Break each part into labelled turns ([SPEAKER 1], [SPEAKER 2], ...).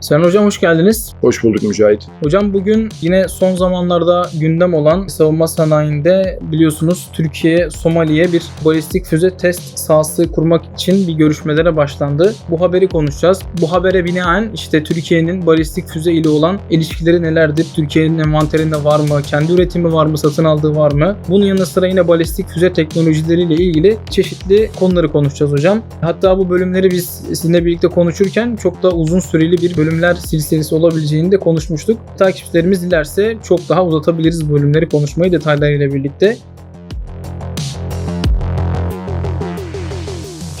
[SPEAKER 1] Sen hocam hoş geldiniz.
[SPEAKER 2] Hoş bulduk Mücahit.
[SPEAKER 1] Hocam bugün yine son zamanlarda gündem olan savunma sanayinde biliyorsunuz Türkiye Somali'ye bir balistik füze test sahası kurmak için bir görüşmelere başlandı. Bu haberi konuşacağız. Bu habere binaen işte Türkiye'nin balistik füze ile olan ilişkileri nelerdir? Türkiye'nin envanterinde var mı? Kendi üretimi var mı? Satın aldığı var mı? Bunun yanı sıra yine balistik füze teknolojileriyle ilgili çeşitli konuları konuşacağız hocam. Hatta bu bölümleri biz sizinle birlikte konuşurken çok da uzun süreli bir bölümler silsilesi olabileceğini de konuşmuştuk. Takipçilerimiz dilerse çok daha uzatabiliriz bölümleri konuşmayı detaylarıyla birlikte.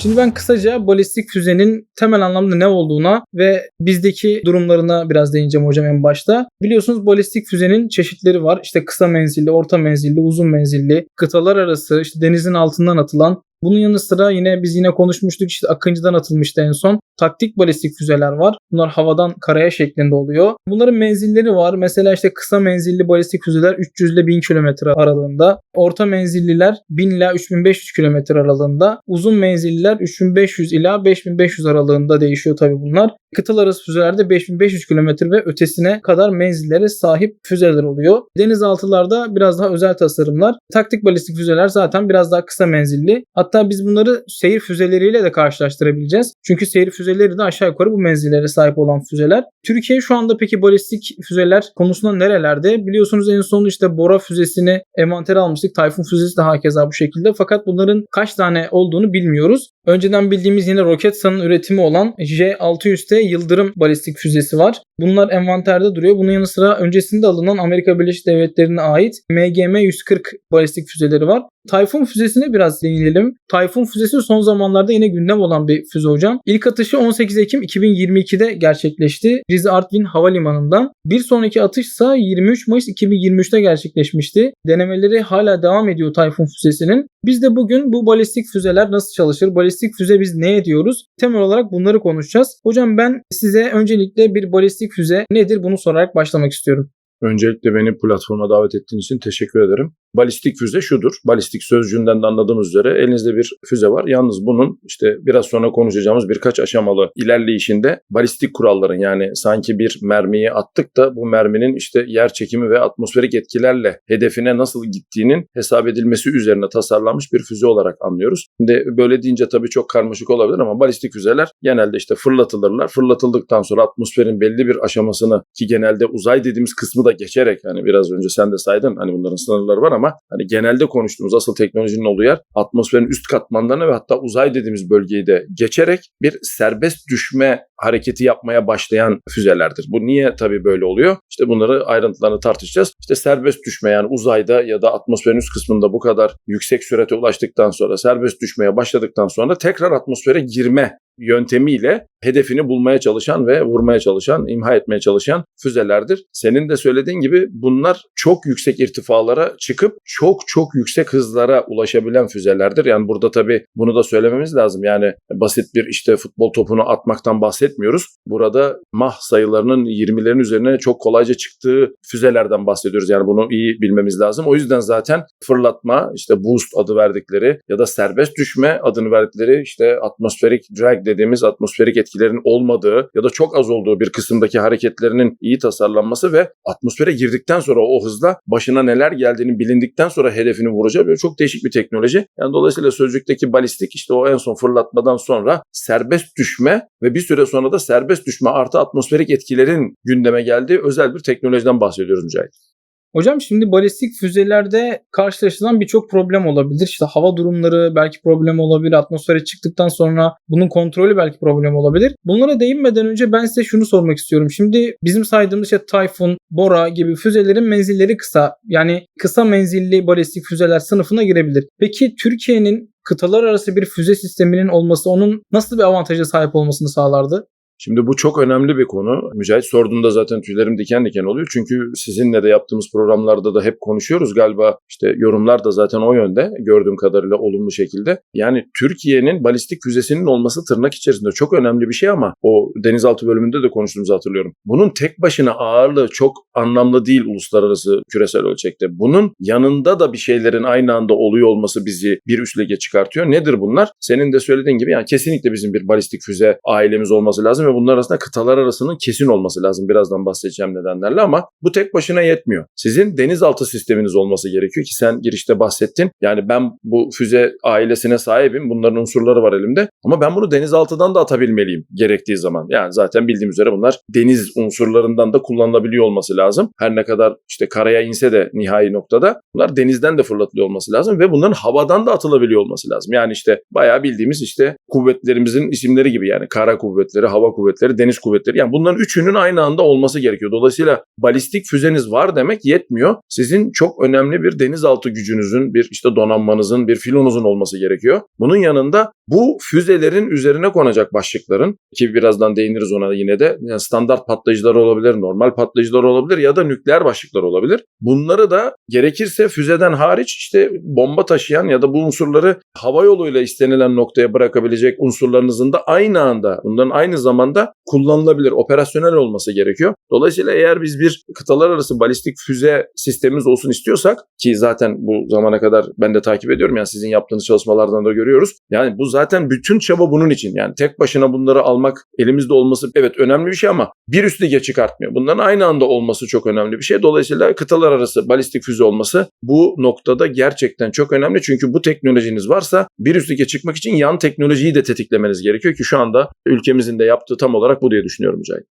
[SPEAKER 1] Şimdi ben kısaca balistik füzenin temel anlamda ne olduğuna ve bizdeki durumlarına biraz değineceğim hocam en başta. Biliyorsunuz balistik füzenin çeşitleri var. İşte kısa menzilli, orta menzilli, uzun menzilli, kıtalar arası, işte denizin altından atılan bunun yanı sıra yine biz yine konuşmuştuk işte Akıncı'dan atılmıştı en son. Taktik balistik füzeler var. Bunlar havadan karaya şeklinde oluyor. Bunların menzilleri var. Mesela işte kısa menzilli balistik füzeler 300 ile 1000 kilometre aralığında. Orta menzilliler 1000 ila 3500 kilometre aralığında. Uzun menzilliler 3500 ila 5500 aralığında değişiyor tabi bunlar. Kıtalar arası füzelerde 5500 kilometre ve ötesine kadar menzillere sahip füzeler oluyor. Denizaltılarda biraz daha özel tasarımlar. Taktik balistik füzeler zaten biraz daha kısa menzilli. Hatta biz bunları seyir füzeleriyle de karşılaştırabileceğiz. Çünkü seyir füzeleri de aşağı yukarı bu menzillere sahip olan füzeler. Türkiye şu anda peki balistik füzeler konusunda nerelerde? Biliyorsunuz en son işte Bora füzesini envantere almıştık. Tayfun füzesi de hakeza bu şekilde. Fakat bunların kaç tane olduğunu bilmiyoruz. Önceden bildiğimiz yine Roketsan'ın üretimi olan J-600T Yıldırım balistik füzesi var. Bunlar envanterde duruyor. Bunun yanı sıra öncesinde alınan Amerika Birleşik Devletleri'ne ait MGM-140 balistik füzeleri var. Tayfun füzesine biraz değinelim. Tayfun füzesi son zamanlarda yine gündem olan bir füze hocam. İlk atışı 18 Ekim 2022'de gerçekleşti. Rize Artvin Havalimanı'ndan. Bir sonraki atış ise 23 Mayıs 2023'te gerçekleşmişti. Denemeleri hala devam ediyor Tayfun füzesinin. Biz de bugün bu balistik füzeler nasıl çalışır? Balistik füze biz ne ediyoruz? Temel olarak bunları konuşacağız. Hocam ben size öncelikle bir balistik füze nedir bunu sorarak başlamak istiyorum.
[SPEAKER 2] Öncelikle beni platforma davet ettiğin için teşekkür ederim. Balistik füze şudur. Balistik sözcüğünden de anladığımız üzere elinizde bir füze var. Yalnız bunun işte biraz sonra konuşacağımız birkaç aşamalı ilerleyişinde balistik kuralların yani sanki bir mermiyi attık da bu merminin işte yer çekimi ve atmosferik etkilerle hedefine nasıl gittiğinin hesap edilmesi üzerine tasarlanmış bir füze olarak anlıyoruz. Şimdi böyle deyince tabii çok karmaşık olabilir ama balistik füzeler genelde işte fırlatılırlar. Fırlatıldıktan sonra atmosferin belli bir aşamasını ki genelde uzay dediğimiz kısmı da geçerek hani biraz önce sen de saydın hani bunların sınırları var ama hani genelde konuştuğumuz asıl teknolojinin olduğu yer atmosferin üst katmanlarına ve hatta uzay dediğimiz bölgeyi de geçerek bir serbest düşme hareketi yapmaya başlayan füzelerdir. Bu niye tabii böyle oluyor? İşte bunları ayrıntılarını tartışacağız. İşte serbest düşme yani uzayda ya da atmosferin üst kısmında bu kadar yüksek sürate ulaştıktan sonra serbest düşmeye başladıktan sonra tekrar atmosfere girme yöntemiyle hedefini bulmaya çalışan ve vurmaya çalışan, imha etmeye çalışan füzelerdir. Senin de söylediğin gibi bunlar çok yüksek irtifalara çıkıp çok çok yüksek hızlara ulaşabilen füzelerdir. Yani burada tabii bunu da söylememiz lazım. Yani basit bir işte futbol topunu atmaktan bahsetmiyoruz. Burada mah sayılarının 20'lerin üzerine çok kolayca çıktığı füzelerden bahsediyoruz. Yani bunu iyi bilmemiz lazım. O yüzden zaten fırlatma, işte boost adı verdikleri ya da serbest düşme adını verdikleri işte atmosferik drag dediğimiz atmosferik etkilerin olmadığı ya da çok az olduğu bir kısımdaki hareketlerinin iyi tasarlanması ve atmosfere girdikten sonra o hızla başına neler geldiğini bilindikten sonra hedefini vuracağı böyle çok değişik bir teknoloji. Yani dolayısıyla sözcükteki balistik işte o en son fırlatmadan sonra serbest düşme ve bir süre sonra da serbest düşme artı atmosferik etkilerin gündeme geldiği özel bir teknolojiden bahsediyoruz Mücahit.
[SPEAKER 1] Hocam şimdi balistik füzelerde karşılaşılan birçok problem olabilir. İşte hava durumları belki problem olabilir. Atmosfere çıktıktan sonra bunun kontrolü belki problem olabilir. Bunlara değinmeden önce ben size şunu sormak istiyorum. Şimdi bizim saydığımız işte Typhoon, Bora gibi füzelerin menzilleri kısa. Yani kısa menzilli balistik füzeler sınıfına girebilir. Peki Türkiye'nin kıtalar arası bir füze sisteminin olması onun nasıl bir avantaja sahip olmasını sağlardı?
[SPEAKER 2] Şimdi bu çok önemli bir konu. Mücahit sorduğunda zaten tüylerim diken diken oluyor. Çünkü sizinle de yaptığımız programlarda da hep konuşuyoruz. Galiba işte yorumlar da zaten o yönde gördüğüm kadarıyla olumlu şekilde. Yani Türkiye'nin balistik füzesinin olması tırnak içerisinde çok önemli bir şey ama o denizaltı bölümünde de konuştuğumuzu hatırlıyorum. Bunun tek başına ağırlığı çok anlamlı değil uluslararası küresel ölçekte. Bunun yanında da bir şeylerin aynı anda oluyor olması bizi bir üst lige çıkartıyor. Nedir bunlar? Senin de söylediğin gibi yani kesinlikle bizim bir balistik füze ailemiz olması lazım ve bunlar arasında kıtalar arasının kesin olması lazım. Birazdan bahsedeceğim nedenlerle ama bu tek başına yetmiyor. Sizin denizaltı sisteminiz olması gerekiyor ki sen girişte bahsettin. Yani ben bu füze ailesine sahibim. Bunların unsurları var elimde. Ama ben bunu denizaltıdan da atabilmeliyim gerektiği zaman. Yani zaten bildiğim üzere bunlar deniz unsurlarından da kullanılabiliyor olması lazım. Her ne kadar işte karaya inse de nihai noktada bunlar denizden de fırlatılıyor olması lazım ve bunların havadan da atılabiliyor olması lazım. Yani işte bayağı bildiğimiz işte kuvvetlerimizin isimleri gibi yani kara kuvvetleri, hava kuvvetleri, deniz kuvvetleri. Yani bunların üçünün aynı anda olması gerekiyor. Dolayısıyla balistik füzeniz var demek yetmiyor. Sizin çok önemli bir denizaltı gücünüzün, bir işte donanmanızın, bir filonuzun olması gerekiyor. Bunun yanında bu füzelerin üzerine konacak başlıkların ki birazdan değiniriz ona yine de yani standart patlayıcılar olabilir, normal patlayıcılar olabilir ya da nükleer başlıklar olabilir. Bunları da gerekirse füzeden hariç işte bomba taşıyan ya da bu unsurları hava yoluyla istenilen noktaya bırakabilecek unsurlarınızın da aynı anda, bunların aynı zamanda kullanılabilir, operasyonel olması gerekiyor. Dolayısıyla eğer biz bir kıtalar arası balistik füze sistemimiz olsun istiyorsak ki zaten bu zamana kadar ben de takip ediyorum yani sizin yaptığınız çalışmalardan da görüyoruz. Yani bu zaten bütün çaba bunun için. Yani tek başına bunları almak elimizde olması evet önemli bir şey ama bir üst lige çıkartmıyor. Bunların aynı anda olması çok önemli bir şey. Dolayısıyla kıtalar arası balistik füze olması bu noktada gerçekten çok önemli. Çünkü bu teknolojiniz varsa bir üst lige çıkmak için yan teknolojiyi de tetiklemeniz gerekiyor ki şu anda ülkemizin de yaptığı tam olarak bu diye düşünüyorum Mücahit.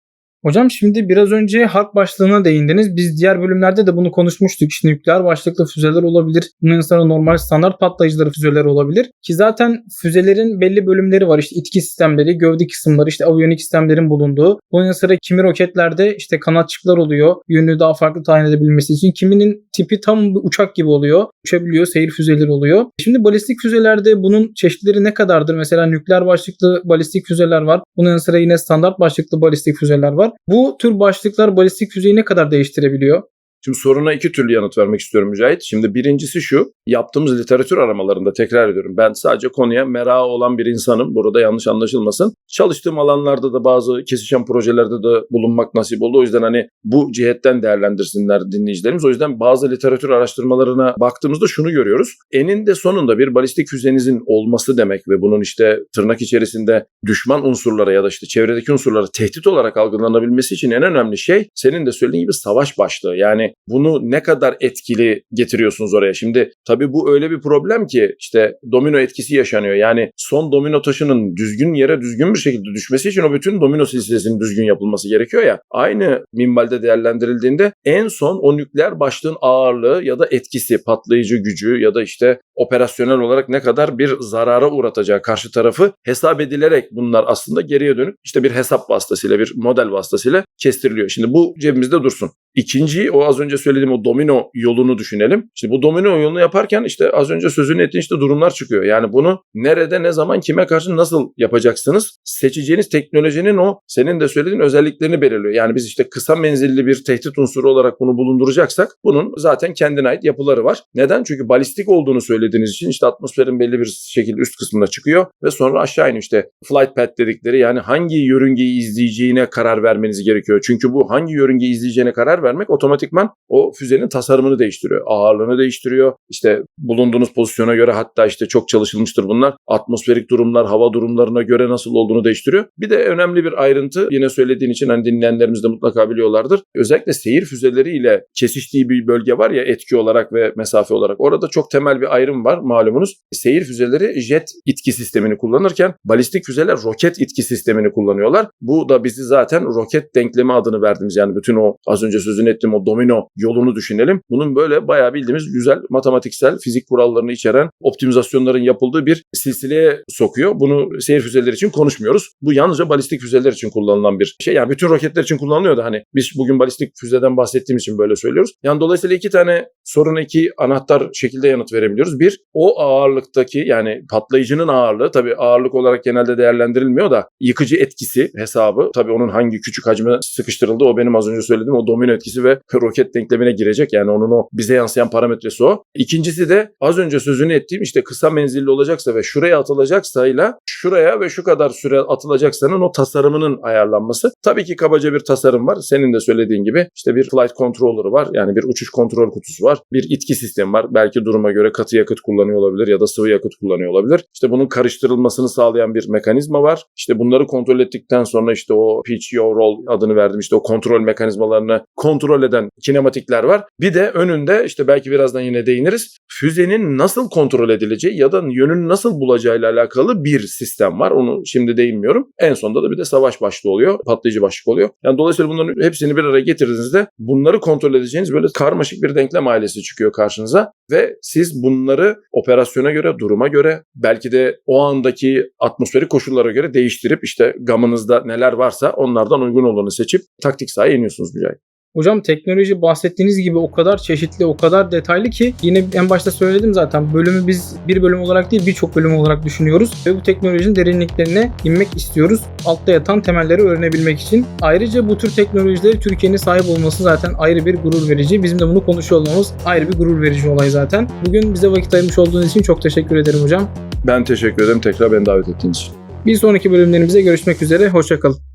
[SPEAKER 1] Hocam şimdi biraz önce harp başlığına değindiniz. Biz diğer bölümlerde de bunu konuşmuştuk. İşte nükleer başlıklı füzeler olabilir. Yanı sıra normal standart patlayıcıları füzeler olabilir. Ki zaten füzelerin belli bölümleri var. İşte itki sistemleri, gövde kısımları, işte aviyonik sistemlerin bulunduğu. Bunun sıra kimi roketlerde işte kanatçıklar oluyor. Yönünü daha farklı tayin edebilmesi için. Kiminin tipi tam bir uçak gibi oluyor. Uçabiliyor, seyir füzeleri oluyor. Şimdi balistik füzelerde bunun çeşitleri ne kadardır? Mesela nükleer başlıklı balistik füzeler var. Bunun sıra yine standart başlıklı balistik füzeler var. Bu tür başlıklar balistik füzeyi ne kadar değiştirebiliyor?
[SPEAKER 2] Şimdi soruna iki türlü yanıt vermek istiyorum Mücahit. Şimdi birincisi şu, yaptığımız literatür aramalarında tekrar ediyorum. Ben sadece konuya merakı olan bir insanım. Burada yanlış anlaşılmasın. Çalıştığım alanlarda da bazı kesişen projelerde de bulunmak nasip oldu. O yüzden hani bu cihetten değerlendirsinler dinleyicilerimiz. O yüzden bazı literatür araştırmalarına baktığımızda şunu görüyoruz. Eninde sonunda bir balistik füzenizin olması demek ve bunun işte tırnak içerisinde düşman unsurlara ya da işte çevredeki unsurlara tehdit olarak algılanabilmesi için en önemli şey senin de söylediğin gibi savaş başlığı. Yani bunu ne kadar etkili getiriyorsunuz oraya? Şimdi tabii bu öyle bir problem ki işte domino etkisi yaşanıyor. Yani son domino taşının düzgün yere düzgün bir şekilde düşmesi için o bütün domino silsilesinin düzgün yapılması gerekiyor ya. Aynı minvalde değerlendirildiğinde en son o nükleer başlığın ağırlığı ya da etkisi, patlayıcı gücü ya da işte operasyonel olarak ne kadar bir zarara uğratacağı karşı tarafı hesap edilerek bunlar aslında geriye dönüp işte bir hesap vasıtasıyla bir model vasıtasıyla kestiriliyor. Şimdi bu cebimizde dursun. İkinci o az önce söylediğim o domino yolunu düşünelim. Şimdi bu domino yolunu yaparken işte az önce sözünü ettiğin işte durumlar çıkıyor. Yani bunu nerede, ne zaman, kime karşı nasıl yapacaksınız? Seçeceğiniz teknolojinin o senin de söylediğin özelliklerini belirliyor. Yani biz işte kısa menzilli bir tehdit unsuru olarak bunu bulunduracaksak bunun zaten kendine ait yapıları var. Neden? Çünkü balistik olduğunu söylediğiniz için işte atmosferin belli bir şekilde üst kısmına çıkıyor ve sonra aşağı iniyor işte flight path dedikleri yani hangi yörüngeyi izleyeceğine karar vermeniz gerekiyor. Çünkü bu hangi yörüngeyi izleyeceğine karar vermek otomatikman o füzenin tasarımını değiştiriyor. Ağırlığını değiştiriyor. İşte bulunduğunuz pozisyona göre hatta işte çok çalışılmıştır bunlar. Atmosferik durumlar, hava durumlarına göre nasıl olduğunu değiştiriyor. Bir de önemli bir ayrıntı yine söylediğin için hani dinleyenlerimiz de mutlaka biliyorlardır. Özellikle seyir füzeleriyle kesiştiği bir bölge var ya etki olarak ve mesafe olarak. Orada çok temel bir ayrım var malumunuz. Seyir füzeleri jet itki sistemini kullanırken balistik füzeler roket itki sistemini kullanıyorlar. Bu da bizi zaten roket denklemi adını verdiğimiz yani bütün o az önce sözünü ettiğim o domino yolunu düşünelim. Bunun böyle bayağı bildiğimiz güzel matematiksel fizik kurallarını içeren optimizasyonların yapıldığı bir silsileye sokuyor. Bunu seyir füzeleri için konuşmuyoruz. Bu yalnızca balistik füzeler için kullanılan bir şey. Yani bütün roketler için kullanılıyor da hani biz bugün balistik füzeden bahsettiğimiz için böyle söylüyoruz. Yani dolayısıyla iki tane soruna iki anahtar şekilde yanıt verebiliyoruz. Bir, o ağırlıktaki yani patlayıcının ağırlığı tabii ağırlık olarak genelde değerlendirilmiyor da yıkıcı etkisi hesabı tabii onun hangi küçük hacme sıkıştırıldı o benim az önce söylediğim o domino etkisi ve roket denklemine girecek. Yani onun o bize yansıyan parametresi o. İkincisi de az önce sözünü ettiğim işte kısa menzilli olacaksa ve şuraya atılacaksa ile şuraya ve şu kadar süre atılacaksanın o tasarımının ayarlanması. Tabii ki kabaca bir tasarım var. Senin de söylediğin gibi işte bir flight controller'ı var. Yani bir uçuş kontrol kutusu var. Bir itki sistemi var. Belki duruma göre katı yakıt yakıt kullanıyor olabilir ya da sıvı yakıt kullanıyor olabilir. İşte bunun karıştırılmasını sağlayan bir mekanizma var. İşte bunları kontrol ettikten sonra işte o pitch your roll adını verdim. İşte o kontrol mekanizmalarını kontrol eden kinematikler var. Bir de önünde işte belki birazdan yine değiniriz. Füzenin nasıl kontrol edileceği ya da yönünü nasıl bulacağıyla alakalı bir sistem var. Onu şimdi değinmiyorum. En sonunda da bir de savaş başlığı oluyor. Patlayıcı başlık oluyor. Yani dolayısıyla bunların hepsini bir araya getirdiğinizde bunları kontrol edeceğiniz böyle karmaşık bir denklem ailesi çıkıyor karşınıza ve siz bunları operasyona göre, duruma göre, belki de o andaki atmosferik koşullara göre değiştirip işte gamınızda neler varsa onlardan uygun olanı seçip taktik sahaya iniyorsunuz Mücahit.
[SPEAKER 1] Hocam teknoloji bahsettiğiniz gibi o kadar çeşitli, o kadar detaylı ki yine en başta söyledim zaten bölümü biz bir bölüm olarak değil birçok bölüm olarak düşünüyoruz ve bu teknolojinin derinliklerine inmek istiyoruz. Altta yatan temelleri öğrenebilmek için. Ayrıca bu tür teknolojileri Türkiye'nin sahip olması zaten ayrı bir gurur verici. Bizim de bunu konuşuyor olmamız ayrı bir gurur verici olay zaten. Bugün bize vakit ayırmış olduğunuz için çok teşekkür ederim hocam.
[SPEAKER 2] Ben teşekkür ederim tekrar beni davet ettiğiniz için.
[SPEAKER 1] Bir sonraki bölümlerimizde görüşmek üzere. Hoşçakalın.